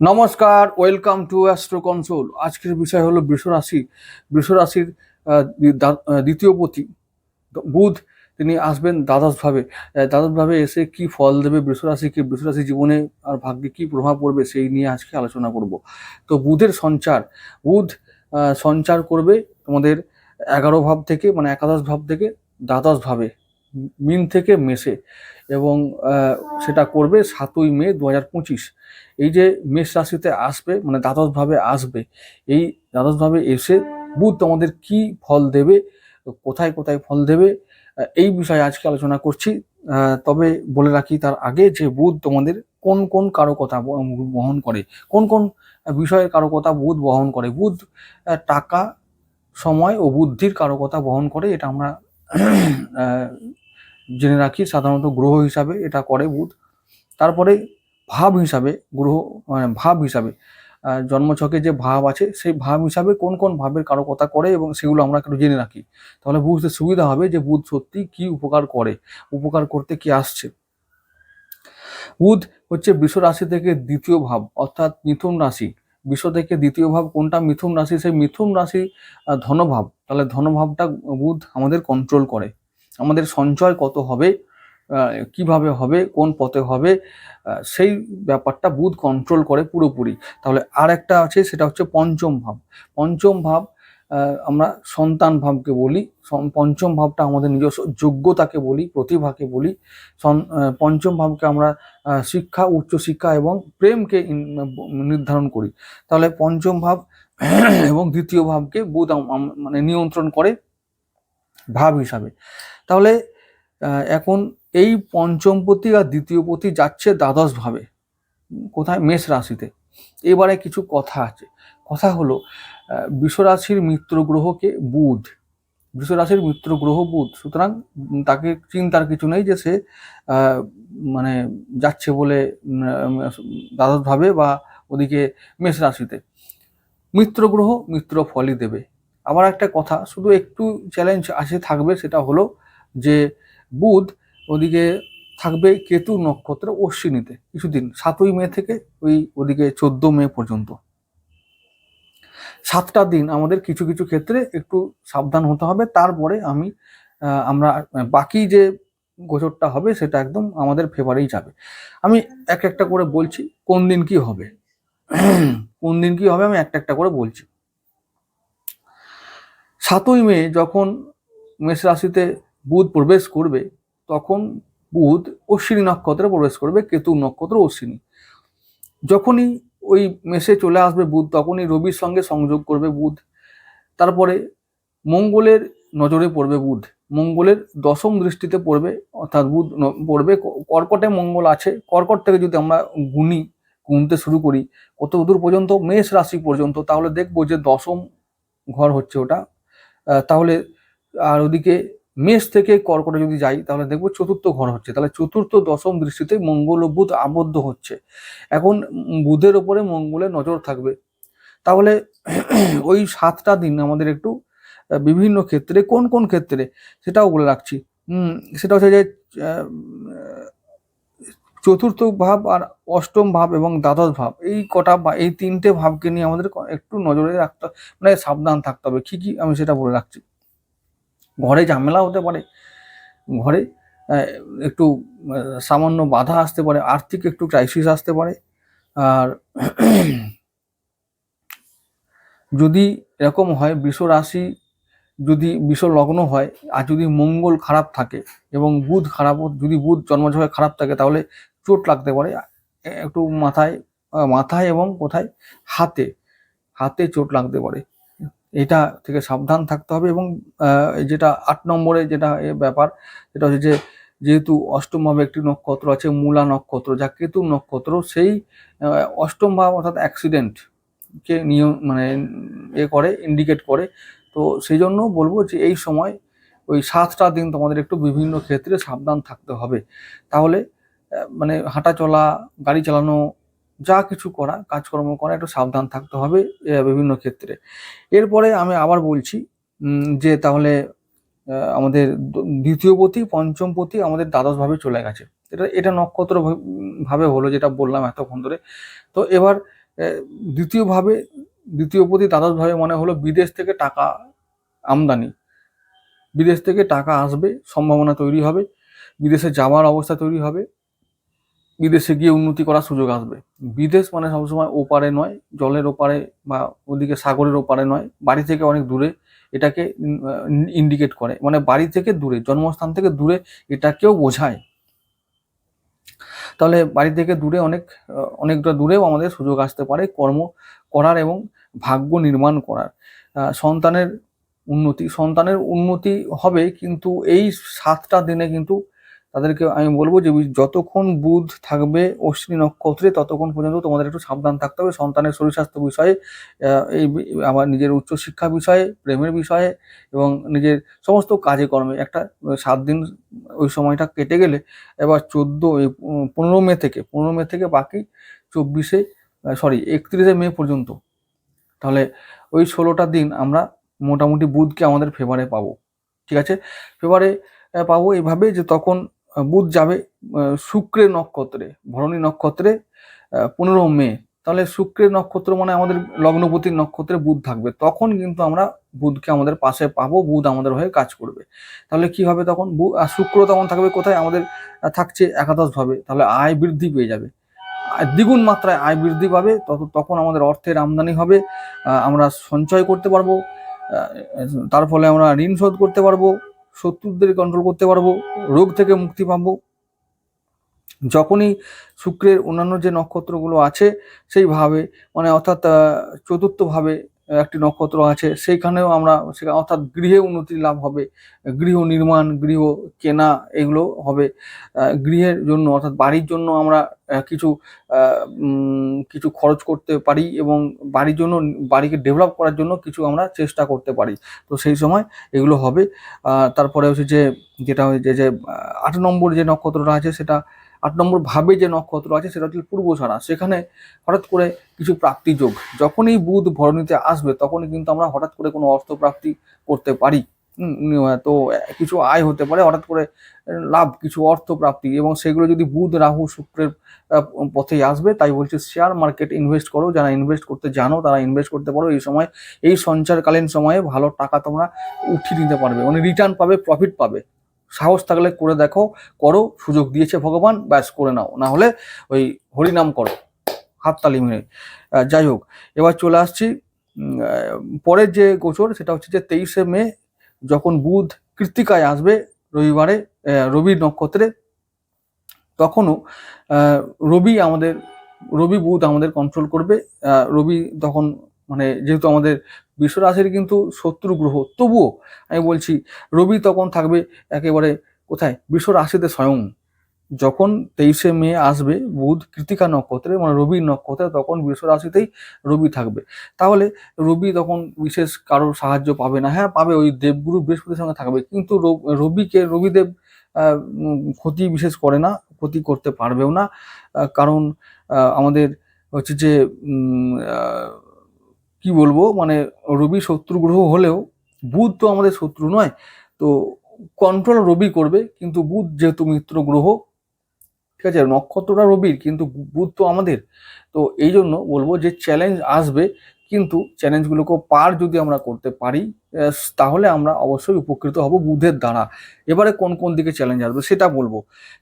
নমস্কার welcome to astro console. আজকের বিষয় হলো বৃষরাশি। বৃষরাশির দ্বিতীয় পতি বুধ তিনি আসবেন দ্বাদশভাবে। দ্বাদশভাবে এসে কি ফল দেবে বৃষরাশিকে? বৃষরাশি জীবনে আর ভাগ্যে কি প্রভাব পড়বে সেই নিয়ে আজকে আলোচনা করব। তো বুধের সঞ্চার, বুধ সঞ্চার করবে তোমাদের এগারো ভাব থেকে মানে একাদশ ভাব থেকে দ্বাদশ ভাবে মিন থেকে মেসে এবং সেটা করবে সাতই মে দু হাজার পঁচিশ। এই যে মেষ রাশিতে আসবে মানে দ্বাদশভাবে আসবে, এই দ্বাদশভাবে এসে বুধ তোমাদের কি ফল দেবে, কোথায় কোথায় ফল দেবে এই বিষয়ে আজকে আলোচনা করছি। তবে বলে রাখি, তার আগে যে বুধ তোমাদের কোন কোন কারকতা ব- বহন করে, কোন কোন বিষয়ের কারকতা বুধ বহন করে, বুধ টাকা, সময় ও বুদ্ধির কারকতা বহন করে, এটা আমরা জেনে রাখি, সাধারণত গ্রহ হিসাবে এটা করে বুধ। তারপরে ভাব হিসাবে, গ্রহ মানে ভাব হিসাবে জন্মছকে যে ভাব আছে, সেই ভাব হিসাবে কোন কোন ভাবের কারকতা করে এবং সেগুলো আমরা একটু জেনে রাখি। তাহলে বুঝতে সুবিধা হবে যে বুধ সত্যি কি উপকার করে, উপকার করতে কি আসছে। বুধ হচ্ছে বৃষ রাশি থেকে দ্বিতীয় ভাব, অর্থাৎ মিথুন রাশি। বিশ্ব থেকে দ্বিতীয় ভাব কোনটা? মিথুন রাশি, সেই মিথুন রাশি ধনভাব। তাহলে ধনভাবটা বুধ আমাদের কন্ট্রোল করে। আমাদের সঞ্চয় কত হবে? কীভাবে হবে, কোন পথে হবে সেই ব্যাপারটা বুধ কন্ট্রোল করে পুরোপুরি। তাহলে আর একটা আছে, সেটা হচ্ছে পঞ্চম ভাব। পঞ্চম ভাব আমরা সন্তান ভাবকে বলি। পঞ্চম ভাবটা আমাদের নিজস্ব যোগ্যতাকে বলি, প্রতিভাকে বলি। পঞ্চম ভাবকে আমরা শিক্ষা, উচ্চশিক্ষা এবং প্রেমকে নির্ধারণ করি। তাহলে পঞ্চম ভাব এবং দ্বিতীয় ভাবকে বুধ মানে নিয়ন্ত্রণ করে ভাব হিসাবে। তাহলে এখন এই পঞ্চমপতি আর দ্বিতীয়পতি যাচ্ছে দ্বাদশভাবে। কোথায়? মেষ রাশিতে। এবারে কিছু কথা আছে। কথা হলো বিশ্বরাশির মিত্র গ্রহকে বুধ। বৃষরাশির মিত্র গ্রহ বুধ। সুতরাং তাকে চিন্তার কিছু নেই যে সে মানে যাচ্ছে বলে দ্বাদশভাবে বা ওদিকে মেষ রাশিতে। মিত্র গ্রহ মিত্র ফলই দেবে। আবার একটা কথা, শুধু একটু চ্যালেঞ্জ আসে থাকবে, সেটা হলো যে বুধ ওদিকে থাকবে কেতু নক্ষত্র অশ্বিনীতে, কিছুদিন, সাতই মে থেকে ওই ওদিকে চোদ্দ মে পর্যন্ত। সাতটা দিন আমাদের কিছু কিছু ক্ষেত্রে একটু সাবধান হতে হবে, তারপরে আমি আমরা, বাকি যে গোচরটা হবে সেটা একদম আমাদের ফেভারেই যাবে। আমি এক একটা করে বলছি, কোন দিন কি হবে? কোন দিন কি হবে আমি একটা একটা করে বলছি। সাতই মে যখন মেষ রাশিতে বুধ প্রবেশ করবে তখন বুধ অশ্বিনী নক্ষত্রে প্রবেশ করবে, কেতু নক্ষত্র অশ্বিনী। যখনই ওই মেসে চলে আসবে বুধ, তখনই রবির সঙ্গে সংযোগ করবে বুধ। তারপরে মঙ্গলের নজরে পড়বে বুধ। মঙ্গলের দশম দৃষ্টিতে পড়বে, অর্থাৎ বুধ পড়বে। কর্কটে মঙ্গল আছে। কর্কট থেকে যদি আমরা গুনি, গুনতে শুরু করি, কত দূর পর্যন্ত? মেষ রাশি পর্যন্ত। তাহলে দেখব যে দশম ঘর হচ্ছে ওটা। তাহলে আর ওদিকে মেষ থেকে কর্কটে যদি যাই, তাহলে দেখব চতুর্থ ঘর হচ্ছে। তাহলে চতুর্থ, দশম দৃষ্টিতে মঙ্গল ও বুধ আবদ্ধ হচ্ছে। এখন বুধের ওপরে মঙ্গলের নজর থাকবে। তাহলে ওই সাতটা দিন আমাদের একটু বিভিন্ন ক্ষেত্রে, কোন কোন ক্ষেত্রে, সেটাও বলে রাখছি। হুম সেটা হচ্ছে যে চতুর্থ ভাব আর অষ্টম ভাব এবং দ্বাদশ ভাব, এই কটা বা এই তিনটে ভাবকে নিয়ে আমাদের একটু নজরে রাখতে মানে সাবধান থাকতে হবে। কি কি আমি সেটা বলে রাখছি। ঘরে ঝামেলা হতে পারে, ঘরে একটু সামান্য বাধা আসতে পারে, আর্থিক একটু ক্রাইসিস আসতে পারে, আর যদি এরকম হয়, বৃষ রাশি যদি বিষ লগ্ন হয়, আর যদি মঙ্গল খারাপ থাকে এবং বুধ খারাপ, যদি বুধ জন্মছকে খারাপ থাকে, তাহলে চোট লাগতে পারে, একটু মাথায় মাথায় এবং কোথায়? হাতে হাতে চোট লাগতে পারে। এটা থেকে সাবধান থাকতে হবে এবং যেটা আট নম্বরে যেটা ব্যাপার, সেটা হচ্ছে যে যেহেতু অষ্টম ভাবে একটি নক্ষত্র আছে, মূলা নক্ষত্র, যা কেতু নক্ষত্র, সেই অষ্টম ভাব অর্থাৎ অ্যাক্সিডেন্ট কে নিয়ম মানে এ করে ইন্ডিকেট করে। তো সেই জন্য বলব যে এই সময় ওই সাতটা দিন তোমাদের একটু বিভিন্ন ক্ষেত্রে সাবধান থাকতে হবে। তাহলে মানে হাঁটা চলা গাড়ি চালানো যা কিছু করা কাজকর্ম করা একটু সাবধান থাকতে হবে বিভিন্ন ক্ষেত্রে। এরপরে আমি আবার বলছি যে তাহলে আমাদের দ্বিতীয় পতি পঞ্চম পতি আমাদের দ্বাদশ ভাবে চলে গেছে। এটা এটা নক্ষত্র ভাবে হলো যেটা বললাম এতক্ষণ ধরে। তো এবার আহ, দ্বিতীয় পতি দ্বাদশ ভাবে মানে হলো বিদেশ থেকে টাকা আমদানি। বিদেশ থেকে টাকা আসবে সম্ভাবনা তৈরি হবে। বিদেশে যাওয়ার অবস্থা তৈরি হবে। বিদেশে গিয়ে উন্নতি করার সুযোগ আসবে। বিদেশ মানে সবসময় ওপারে নয়, জলের ওপারে বা ওদিকে সাগরের ওপারে নয়, বাড়ি থেকে অনেক দূরে এটাকে ইন্ডিকেট করে। মানে বাড়ি থেকে দূরে, জন্মস্থান থেকে দূরে এটাকেও বোঝায়। তাহলে বাড়ি থেকে দূরে অনেক অনেকটা দূরেও আমাদের সুযোগ আসতে পারে কর্ম করার এবং ভাগ্য নির্মাণ করার। সন্তানের উন্নতি সন্তানের উন্নতি হবে কিন্তু এই সাতটা দিনে কিন্তু তাদেরকে আমি বলব যে যতক্ষণ বুধ থাকবে অশ্বিনী নক্ষত্রে, ততক্ষণ পর্যন্ত তোমাদের একটু সাবধান থাকতে হবে। সন্তানের শরীর স্বাস্থ্য বিষয়ে এই আবার নিজের উচ্চশিক্ষা বিষয়ে, প্রেমের বিষয়ে এবং নিজের সমস্ত কাজে কর্মে একটা সাত দিন ওই সময়টা কেটে গেলে এবার চোদ্দ পনেরো মে থেকে, পনেরো মে থেকে বাকি চব্বিশে সরি একত্রিশে মে পর্যন্ত। তাহলে ওই ষোলোটা দিন আমরা মোটামুটি বুধকে আমাদের ফেভারে পাবো। ঠিক আছে? ফেভারে পাবো এভাবে যে তখন বুধ যাবে শুক্রের নক্ষত্রে, ভরণী নক্ষত্রে পনেরো মে। তাহলে শুক্রের নক্ষত্র মানে আমাদের লগ্নপতির নক্ষত্রে বুধ থাকবে। তখন কিন্তু আমরা বুধকে আমাদের পাশে পাবো, বুধ আমাদের হয়ে কাজ করবে। তাহলে কি হবে তখন? আর শুক্র তখন থাকবে কোথায়? আমাদের থাকছে একাদশ ভাবে তাহলে আয় বৃদ্ধি পেয়ে যাবে। দ্বিগুণ মাত্রায় আয় বৃদ্ধি পাবে, তত তখন আমাদের অর্থের আমদানি হবে আমরা সঞ্চয় করতে পারব তার ফলে আমরা ঋণ শোধ করতে পারব। শত্রুদের কন্ট্রোল করতে পারব, রোগ থেকে মুক্তি পাবো। যখনই শুক্রের অন্যান্য যে নক্ষত্রগুলো আছে, সেইভাবে মানে অর্থাৎ চতুর্থভাবে একটি নক্ষত্র আছে, সেইখানেও আমরা সেখানে, অর্থাৎ গৃহে উন্নতি লাভ হবে। গৃহ নির্মাণ, গৃহ কেনা এগুলো হবে। গৃহের জন্য, অর্থাৎ বাড়ির জন্য আমরা কিছু কিছু খরচ করতে পারি এবং বাড়ির জন্য, বাড়িকে ডেভেলপ করার জন্য কিছু আমরা চেষ্টা করতে পারি। তো সেই সময় এগুলো হবে। তারপরে হচ্ছে যে, যেটা হয়েছে যে আট নম্বর যে নক্ষত্রটা আছে, সেটা আট নম্বর ভাবে যে নক্ষত্র আছে সেটা হচ্ছে পূর্বছাড়া সেখানে হঠাৎ করে কিছু প্রাপ্তি যোগ। যখনই বুধ ভরণীতে আসবে তখনই কিন্তু আমরা হঠাৎ করে কোনো অর্থ প্রাপ্তি করতে পারি। তো কিছু আয় হতে পারে, হঠাৎ করে লাভ, কিছু অর্থ প্রাপ্তি এবং সেগুলো যদি বুধ, রাহু, শুক্রের পথে আসবে, তাই বলছি শেয়ার মার্কেট ইনভেস্ট করো। যারা ইনভেস্ট করতে জানো, তারা ইনভেস্ট করতে পারো। এই সময়, এই সঞ্চারকালীন সময়ে ভালো টাকা তোমরা উঠিয়ে নিতে পারবে। মানে রিটার্ন পাবে প্রফিট পাবে। সাহস থাকলে করে দেখো, করো, সুযোগ দিয়েছে ভগবান, ব্যাস করে নাও। না হলে ওই হরিনাম করো, হাততালি মেরে। যাই হোক, এবার চলে আসছি পরের যে গোচর, সেটা হচ্ছে যে তেইশে মে, যখন বুধ কৃত্তিকায় আসবে রবিবারে রবি নক্ষত্রে, তখনও রবি আমাদের, রবি বুধ আমাদের কন্ট্রোল করবে। রবি তখন মানে যেহেতু আমাদের বিশ্ব রাশির কিন্তু শত্রু গ্রহ, তবুও আমি বলছি রবি তখন থাকবে একেবারে কোথায়? বিশ্ব রাশিতে স্বয়ং। যখন তেইশে মে আসবে, বুধ কৃতিকা নক্ষত্রে মানে রবি নক্ষত্রে, তখন বিশ্ব রাশিতেই রবি থাকবে। তাহলে রবি তখন বিশেষ কারোর সাহায্য পাবে না। হ্যাঁ পাবে ওই দেবগুরু বৃহস্পতির সঙ্গে থাকবে। কিন্তু রবিকে, রবিদেব ক্ষতি বিশেষ করে না, ক্ষতি করতে পারবেও না। কারণ আমাদের হচ্ছে যে কি বলব মানে রবি শত্রু গ্রহ হলেও বুধ তো আমাদের শত্রু নয়। তো কন্ট্রোল রবি করবে, কিন্তু বুধ যেহেতু মিত্র গ্রহ, ঠিক আছে, নক্ষত্রটা রবির, কিন্তু বুধ তো আমাদের। তো এই জন্য বলব যে চ্যালেঞ্জ আসবে, কিন্তু চ্যালেঞ্জগুলোকে পার যদি আমরা করতে পারি তাহলে আমরা অবশ্যই উপকৃত হব বুধের দ্বারা। এবারে কোন কোন দিকে চ্যালেঞ্জ আসবে সেটা বলব।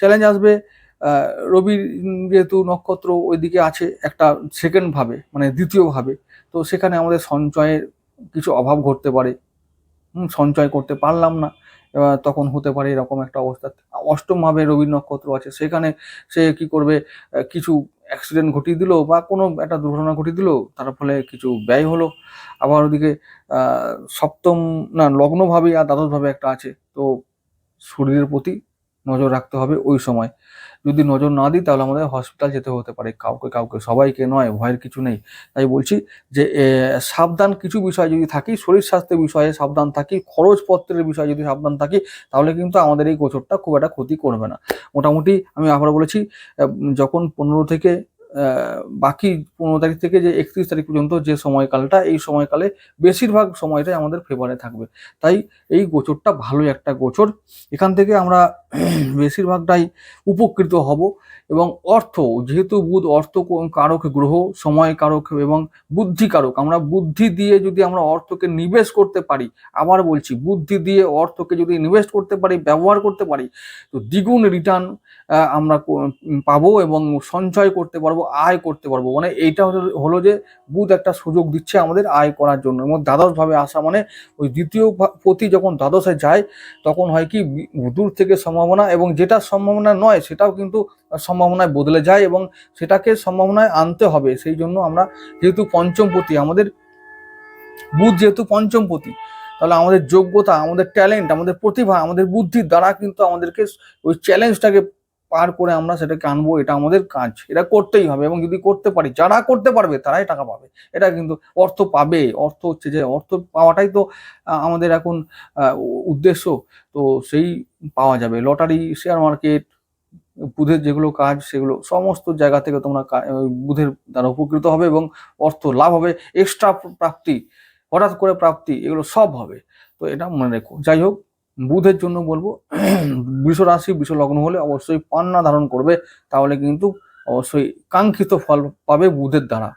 চ্যালেঞ্জ আসবে রবির যেহেতু নক্ষত্র ওইদিকে আছে একটা সেকেন্ড ভাবে মানে দ্বিতীয় ভাবে। তো সেখানে আমাদের সঞ্চয়ের কিছু অভাব ঘটতে পারে। সঞ্চয় করতে পারলাম না। এবার তখন হতে পারে এরকম একটা অবস্থা। অষ্টম ভাবে রবি নক্ষত্র আছে, সেখানে সে কি করবে? কিছু অ্যাক্সিডেন্ট ঘটিয়ে দিল বা কোনো একটা দুর্ঘটনা ঘটিয়ে দিল, তার ফলে কিছু ব্যয় হলো। আবার ওদিকে সপ্তম না, লগ্নভাবে আর দ্বাদশভাবে একটা আছে। তো শরীরের প্রতি নজর রাখতে হবে ওই সময়। যদি নজর না দিই, তাহলে আমাদের হসপিটাল যেতে হতে পারে। কাউকে কাউকে, সবাইকে নয়, ভয়ের কিছু নেই। তাই বলছি যে সাবধান কিছু বিষয় যদি থাকি, শরীর স্বাস্থ্যের বিষয়ে সাবধান থাকি, খরচপত্রের বিষয়ে যদি সাবধান থাকি, তাহলে কিন্তু আমাদের এই গোচরটা খুব একটা ক্ষতি করবে না। মোটামুটি আমি আবার বলেছি যখন পনেরো থেকে বাকি পনেরো তারিখ থেকে যে একত্রিশ তারিখ পর্যন্ত যে সময়কালটা, এই সময়কালে বেশিরভাগ সময়টাই আমাদের ফেভারে থাকবে। তাই এই গোচরটা ভালো একটা গোচর। এখান থেকে আমরা বেশিরভাগটাই উপকৃত হব। এবং অর্থ, যেহেতু বুধ অর্থ কারক গ্রহ, সময় কারক এবং বুদ্ধি কারক, আমরা বুদ্ধি দিয়ে যদি আমরা অর্থকে নিবেশ করতে পারি, আবার বলছি বুদ্ধি দিয়ে অর্থকে যদি ইনভেস্ট করতে পারি, ব্যবহার করতে পারি, তো দ্বিগুণ রিটার্ন আমরা পাবো এবং সঞ্চয় করতে পারব, আয় করতে পারব। মানে এইটা হলো- যে বুধ একটা সুযোগ দিচ্ছে আমাদের আয় করার জন্য এবং দ্বাদশভাবে আসা মানে ওই দ্বিতীয় প্রতি যখন দ্বাদশে যায়, তখন হয় কি, দূর থেকে সম্ভাবনা এবং যেটা সম্ভাবনা নয়, সেটাও কিন্তু সম্ভাবনায় বদলে যায় এবং সেটাকে সম্ভাবনায় আনতে হবে। সেই জন্য আমরা যেহেতু পঞ্চমপতি, আমাদের বুধ যেহেতু পঞ্চমপতি, তাহলে আমাদের যোগ্যতা, আমাদের ট্যালেন্ট আমাদের প্রতিভা, আমাদের বুদ্ধির দ্বারা কিন্তু আমাদেরকে ওই চ্যালেঞ্জটাকে পার করে আমরা সেটাকে আনব, এটা আমাদের কাজ। এটা করতেই হবে এবং যদি করতে পারি, যারা করতে পারবে তারাই টাকা পাবে। এটা কিন্তু অর্থ পাবে। অর্থ হচ্ছে যে অর্থ পাওয়াটাই তো আমাদের এখন উদ্দেশ্য। তো সেই পাওয়া যাবে। লটারি শেয়ার মার্কেট বুধের যেগুলো কাজ, সেগুলো সমস্ত জায়গা থেকে তোমরা বুধের দ্বারা উপকৃত হবে এবং অর্থ লাভ হবে এক্সট্রা প্রাপ্তি, হঠাৎ করে প্রাপ্তি, এগুলো সব হবে। তো এটা মনে রেখো। যাই হোক, বুধের জন্য বলব, বৃষ রাশি, বৃষ লগ্ন হলে অবশ্যই পান্না ধারণ করবে, তাহলে কিন্তু অবশ্যই কাঙ্ক্ষিত ফল পাবে বুধের দ্বারা।